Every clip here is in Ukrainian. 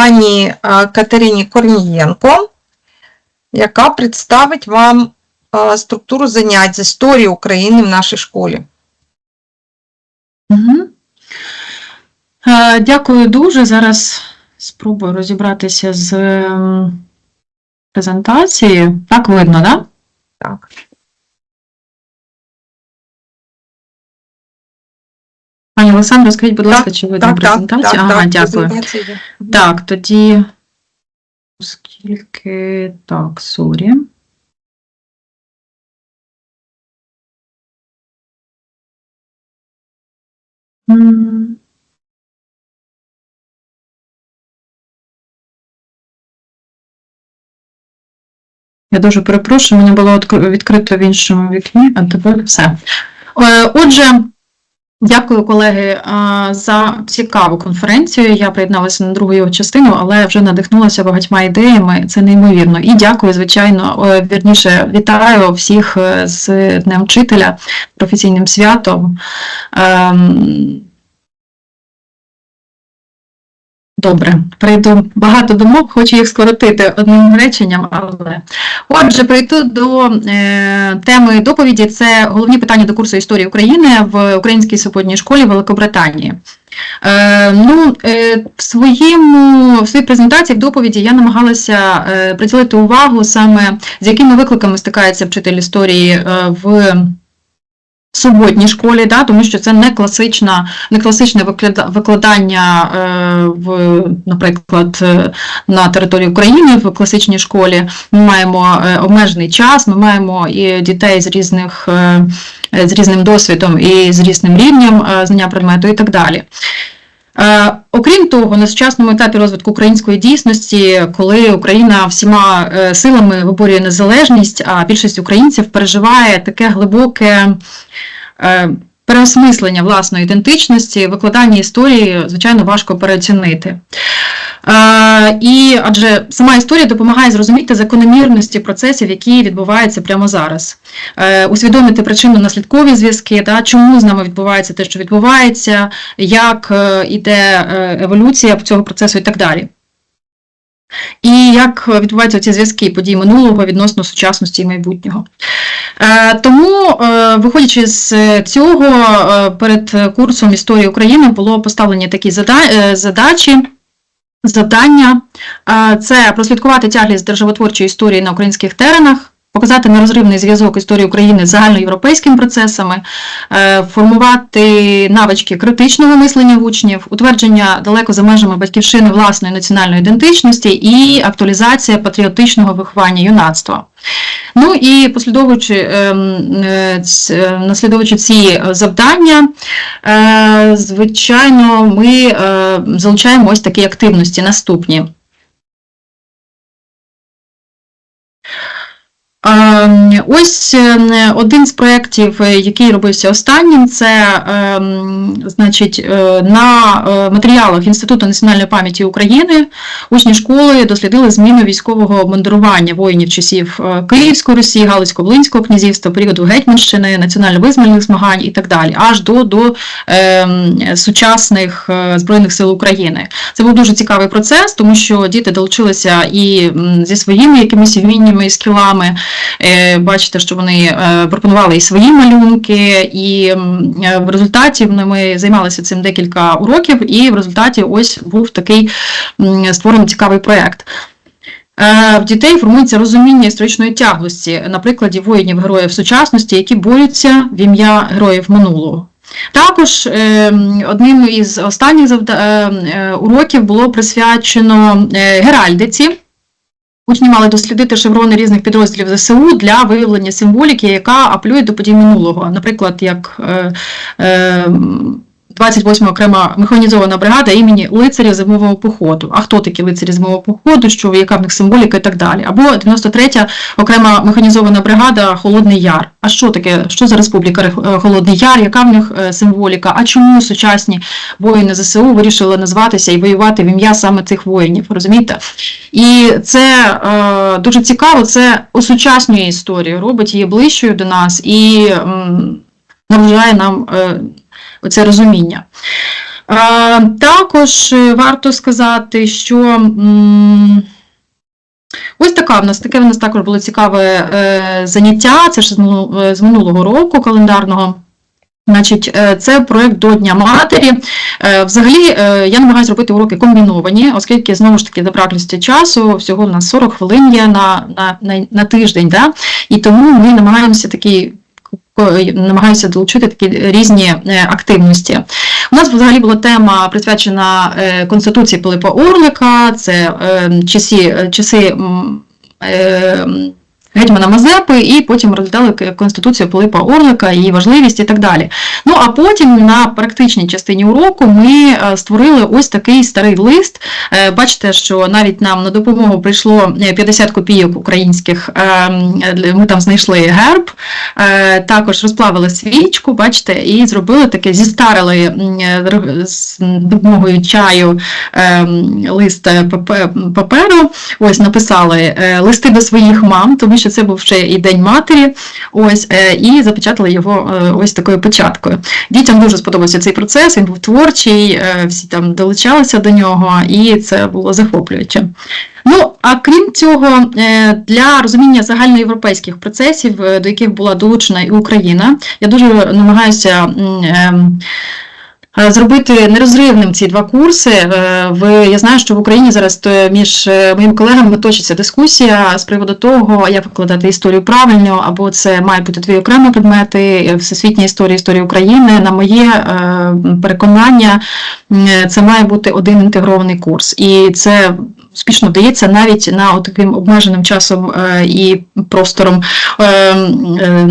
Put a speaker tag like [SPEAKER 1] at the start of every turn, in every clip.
[SPEAKER 1] пані е, Катерині Корнієнко, яка представить вам е, структуру занять з історії України в нашій школі.
[SPEAKER 2] Угу. Дякую дуже. Зараз спробую розібратися з ем, презентацією. Так видно, так?
[SPEAKER 1] Так.
[SPEAKER 2] Пані Олександро, скажіть, будь ласка, чи
[SPEAKER 1] Так, так,
[SPEAKER 2] презентацію?
[SPEAKER 1] так,
[SPEAKER 2] ага,
[SPEAKER 1] так,
[SPEAKER 2] дякую. Так, тоді, оскільки, так, сорі. Я дуже перепрошую, мені було відкр- відкрито в іншому вікні, а тепер все. Е, Отже, Дякую, колеги, за цікаву конференцію. Я приєдналася на другу його частину, але вже надихнулася багатьма ідеями. Це неймовірно. І дякую, звичайно, вірніше, вітаю всіх е, з Днем Вчителя, професійним святом. Добре, прийду багато думок, хочу їх скоротити одним реченням, але отже, прийду до е, теми доповіді. Це головні питання до курсу історії України в Українській суботній школі Великобританії. Е, ну, е, в, своєму, в своїй презентації, в доповіді я намагалася е, приділити увагу саме з якими викликами стикається вчитель історії е, в суботній школі, да, тому що це не класична, не класичне виклада- викладання е, в, наприклад, е, на території України в класичній школі. Ми маємо е, обмежений час, ми маємо і дітей з різних з різним досвідом і з різним рівнем знання предмету і так далі. Е, Окрім того, на сучасному етапі розвитку української дійсності, коли Україна всіма е, силами виборює незалежність, а більшість українців переживає таке глибоке е, переосмислення власної ідентичності, викладання історії, звичайно, важко переоцінити. Е, І адже сама історія допомагає зрозуміти закономірності процесів, які відбуваються прямо зараз, Е, усвідомити причинно-наслідкові зв'язки, да, чому з нами відбувається те, що відбувається, як е, іде еволюція цього процесу і так далі. І як відбуваються ці зв'язки подій минулого відносно сучасності і майбутнього. Е, Тому, е, виходячи з цього, е, перед курсом історії України було поставлені такі задачі. Завдання це прослідкувати тяглість державотворчої історії на українських теренах, показати нерозривний зв'язок історії України з загальноєвропейськими процесами, е, формувати навички критичного мислення учнів, утвердження далеко за межами батьківщини власної національної ідентичності і актуалізація патріотичного виховання юнацтва. Ну і послідовуючи, ем, е, е, наслідовуючи ці завдання, звичайно, ми залучаємо ось такі активності наступні. Ось е, один з проєктів, е, який робився останнім, це ем, значить, е, на е, матеріалах Інституту національної пам'яті України учні школи дослідили зміну військового обмундирування воїнів часів е, Київської Русі, Галицько-Волинського князівства, періоду Гетьманщини, національно-визвольних змагань і так далі, аж до, до сучасних е, Збройних сил України. Це був дуже цікавий процес, тому що діти долучилися і зі своїми якимись вміннями і скілами. Е, Бачите, що вони е, пропонували і свої малюнки, і е, в результаті ми займалися цим декілька уроків, і в результаті ось був такий створений цікавий проєкт. В дітей формується розуміння історичної тяглості на прикладі воїнів-героїв сучасності, які борються в ім'я героїв минулого. Також одним із останніх уроків було присвячено геральдиці. Учні мали дослідити шеврони різних підрозділів ЗСУ для виявлення символіки, яка апелює до подій минулого. Наприклад, як е, е, 28 окрема механізована бригада імені лицарів зимового походу. А хто такі лицарі зимового походу, що яка в них символіка і так далі. Або 93-я окрема механізована бригада Холодний Яр. А що таке? Що за республіка е, Холодний Яр? Яка в них е, символіка? А чому сучасні воїни ЗСУ вирішили назватися і воювати в ім'я саме цих воїнів? Розумієте? І це е, дуже цікаво, це осучаснює історію, робить її ближчою до нас і м, наближає нам е, оце розуміння. А, також е, варто сказати, що м, ось така в нас таке в нас також було цікаве е, заняття. Це ж з е, минулого року календарного. Значить, е, це проект до Дня Матері. Взагалі, я намагаюся робити уроки комбіновані, оскільки знову ж таки забраклості часу, всього у нас 40 хвилин є на, на, на, на тиждень, да? і тому ми намагаємося такі. Ко- Намагаюся долучити такі різні е, активності. У нас взагалі була тема присвячена е, Конституції Пилипа Орлика, це е, часи, часи е, гетьмана Мазепи, і потім розглядали Конституцію Пилипа Орлика, її важливість і так далі. Ну а потім на практичній частині уроку ми е, створили ось такий старий лист. Е, Бачите, що навіть нам на допомогу прийшло е, 50 копійок українських. е, м, е, Ми там знайшли герб, е, також розплавили свічку, бачите, і зробили таке, зістарили е, з допомогою чаю е, лист е, паперу. Ось написали е, листи до своїх мам, тому що це був ще і День матері. Ось е, і запечатали його е, ось такою початкою. Дітям дуже сподобався цей процес. Він був творчий, е, всі там долучалися до нього, і це було захоплююче. Ну, а крім цього, для розуміння загальноєвропейських процесів, до яких була долучена і Україна, я дуже намагаюся. Е, Зробити нерозривним ці два курси. Е, В я знаю, що в Україні зараз між е, моїми колегами точиться дискусія з приводу того, як викладати історію правильно, або це мають бути дві окремі предмети, всесвітня історія, історія України. На моє переконання, це має бути один інтегрований курс, і це успішно вдається навіть на таким обмеженим часом е, і простором е, е,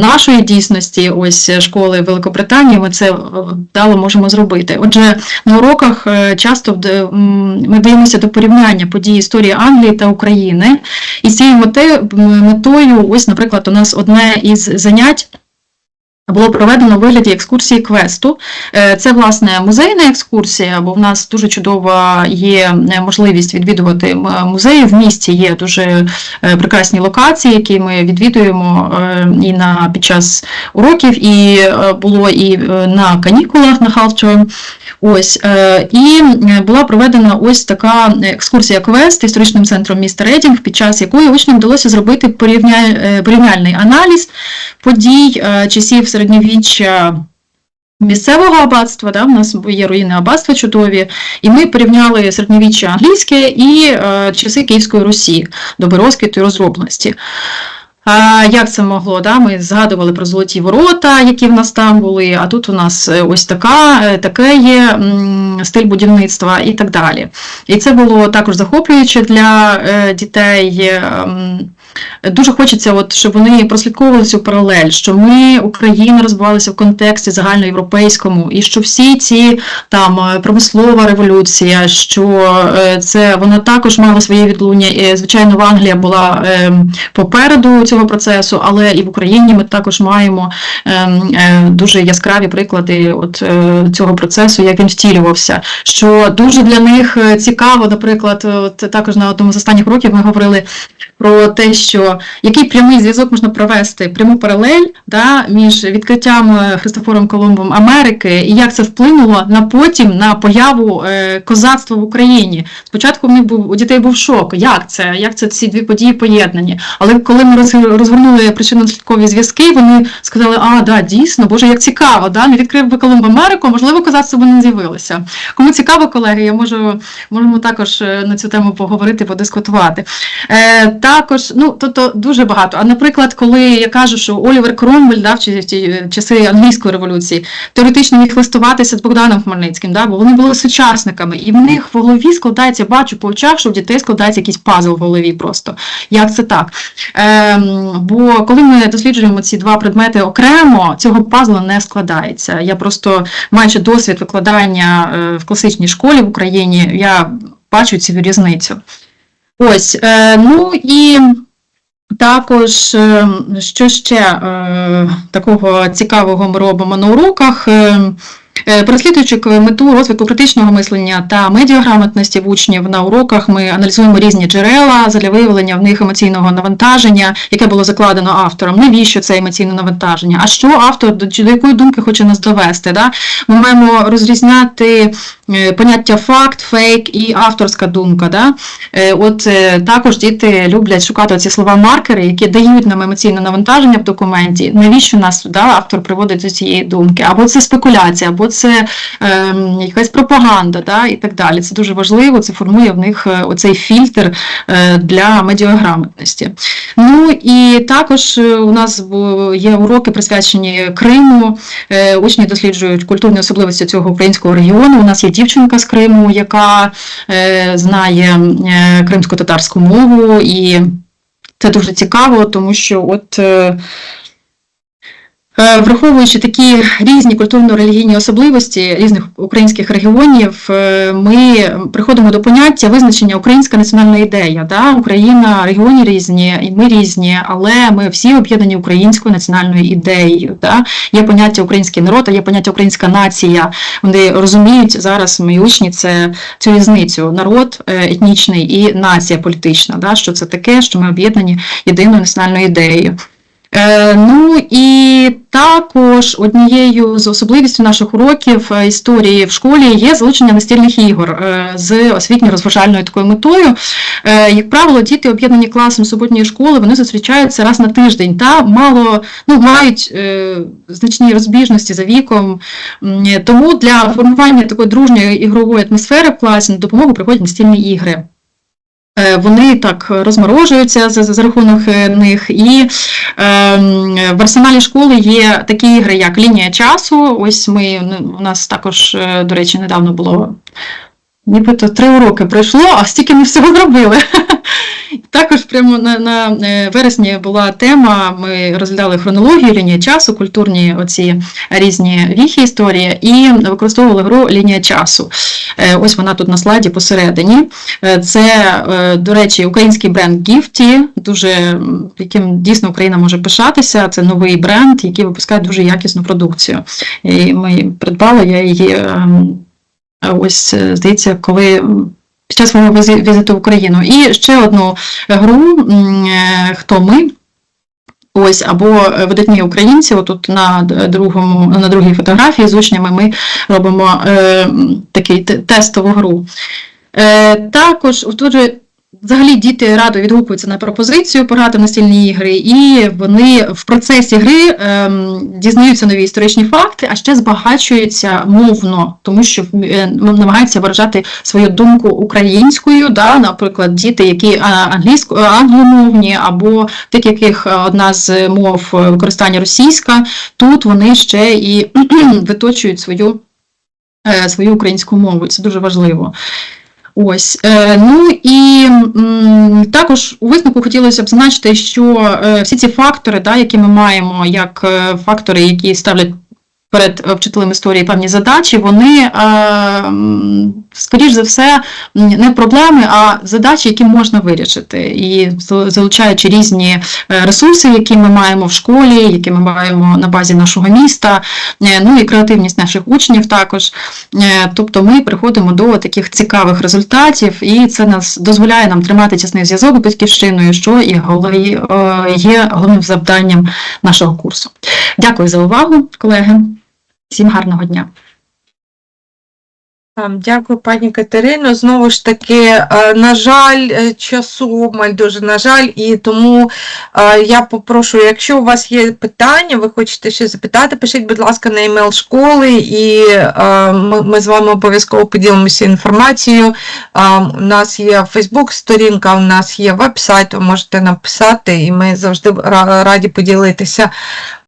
[SPEAKER 2] нашої дійсності, ось школи Великобританії, ми це вдало можемо зробити. Отже, на уроках часто ми даємося до порівняння подій історії Англії та України. І з цією метою, ось, наприклад, у нас одне із занять. Було проведено у вигляді екскурсії квесту. Е, Це, власне, музейна екскурсія, бо в нас дуже чудова є е, можливість відвідувати музеї. В місті є дуже е, прекрасні локації, які ми відвідуємо е, і на під час уроків, і е, було і е, на канікулах на half. Ось е, і е, була проведена ось така екскурсія квест історичним центром міста Редінг, під час якої учням вдалося зробити порівня- е, порівняльний аналіз подій е, часів середньовіччя. Місцевого аббатства, да, в нас є руїни аббатства чудові, і ми порівняли середньовіччя англійське і е, часи Київської Русі, доби розквіту і розробленості. А як це могло? Да? Ми згадували про золоті ворота, які в нас там були, а тут у нас е, ось така, е, таке є стиль будівництва і так далі. І це було також захоплююче для е, дітей. Дуже хочеться, от, щоб вони прослідковували цю паралель, що ми, Україна, розвивалася в контексті загальноєвропейському, і що всі ці там е, промислова революція, що е, це вона також мала своє відлуння. І, звичайно, в Англія була е, попереду цього процесу, але і в Україні ми також маємо е, е, дуже яскраві приклади от, цього процесу, як він втілювався. Що дуже для них цікаво, наприклад, от також на одному з останніх років ми говорили про те, що який прямий зв'язок можна провести, пряму паралель да, між відкриттям е, Христофором Колумбом Америки і як це вплинуло на потім на появу е, козацтва в Україні. Спочатку в був у дітей був шок. Як це? Як це ці дві події поєднані? Але коли ми розгорнули причинно-слідкові зв'язки, вони сказали, а да, дійсно, боже, як цікаво, да, не відкрив би Колумб Америку, можливо, козацтво би не з'явилося. Кому цікаво, колеги, я можу можемо також е, на цю тему поговорити, подискутувати. Е, також, ну, тобто дуже багато. А наприклад, коли я кажу, що Олівер Кромвель да, в ті часи англійської революції теоретично міг листуватися з Богданом Хмельницьким, да, бо вони були сучасниками, і в них в голові складається, бачу по очах, що в дітей складається якийсь пазл в голові просто. Як це так? Ем, бо коли ми досліджуємо ці два предмети окремо, цього пазлу не складається. Я просто маючи досвід викладання е, в класичній школі в Україні, я бачу цю різницю. Ось, е, ну і також, е, що ще е, такого цікавого ми робимо на уроках. Е, Переслідуючи мету розвитку критичного мислення та медіаграмотності в учнів на уроках, ми аналізуємо різні джерела для виявлення в них емоційного навантаження, яке було закладено автором. Навіщо це емоційне навантаження? А що автор до, якої думки хоче нас довести? Да? Ми маємо розрізняти поняття факт, фейк і авторська думка. Да? Е, От е, також діти люблять шукати ці слова маркери, які дають нам емоційне навантаження в документі. Навіщо нас да, автор приводить до цієї думки? Або це спекуляція, або це е, якась пропаганда, да, і так далі. Це дуже важливо, це формує в них е, оцей фільтр е, для медіаграмотності. Ну і також е, у нас є уроки присвячені Криму. Е, Учні досліджують культурні особливості цього українського регіону. У нас є дівчинка з Криму, яка е, знає е, кримсько-татарську мову, і це дуже цікаво, тому що от. Е, Враховуючи такі різні культурно-релігійні особливості різних українських регіонів, е, ми приходимо до поняття визначення українська національна ідея. Да? Україна, регіони різні, і ми різні, але ми всі об'єднані українською національною ідеєю. Да? Є поняття український народ, а є поняття українська нація. Вони розуміють зараз мої учні це цю різницю: народ е, етнічний і нація політична. Да? Що це таке, що ми об'єднані єдиною національною ідеєю. Е, Ну і також однією з особливістю наших уроків е, історії в школі є залучення настільних ігор е, з освітньо-розважальною такою метою. Як правило, діти, об'єднані класом суботньої школи, вони зустрічаються раз на тиждень та мало ну, мають значні розбіжності за віком. Тому для формування такої дружньої ігрової атмосфери в класі на допомогу приходять настільні ігри. Е, Вони так розморожуються за, за рахунок е, них, і е, в арсеналі школи є такі ігри, як лінія часу. Ось ми ну, у нас також, е, до речі, недавно було нібито три уроки пройшло, а стільки ми всього зробили. Також прямо на, на е, вересні була тема. Ми розглядали хронологію, лінія часу, культурні оці різні віхи історії, і використовували гру лінія часу. Е, Ось вона тут на слайді посередині. Е, Це, до речі, український бренд Gifty, дуже яким дійсно Україна може пишатися. Це новий бренд, який випускає дуже якісну продукцію. І ми придбали я її. ем, Ось, здається, коли під час мого візи- візиту в Україну. І ще одну гру е, Хто ми? Ось, або е, видатні українці, отут на другому, на другій фотографії з учнями ми робимо е, такий тестову гру. Е, також тут взагалі діти радо відгукуються на пропозицію пограти в настільні ігри, і вони в процесі гри ем, дізнаються нові історичні факти, а ще збагачуються мовно, тому що е, намагаються виражати свою думку українською. Да? Наприклад, діти, які англійсько, англомовні, або тих, яких е, одна з мов е, використання російська, тут вони ще і виточують свою, е, свою українську мову. Це дуже важливо. Ось, е, ну і також у висновку хотілося б зазначити, що е, всі ці фактори, да, які ми маємо, як е, фактори, які ставлять перед вчителем історії певні задачі, вони, е, скоріш за все, не проблеми, а задачі, які можна вирішити. І залучаючи різні е, ресурси, які ми маємо в школі, які ми маємо на базі нашого міста, е, ну і креативність наших учнів також. Тобто ми приходимо до таких цікавих результатів, і це нас дозволяє нам тримати тісний зв'язок з батьківщиною, що і є головним завданням нашого курсу. Дякую за увагу, колеги. Всім гарного дня.
[SPEAKER 1] Ем, Дякую, пані Катерино. Знову ж таки, е, на жаль, е, часу обмаль дуже на жаль, і тому е, я попрошу, якщо у вас є питання, ви хочете щось запитати, пишіть, будь ласка, на емейл школи, і ми, з вами обов'язково поділимося інформацією. У нас є Фейсбук-сторінка, у нас є веб-сайт, ви можете написати, і ми завжди раді поділитися.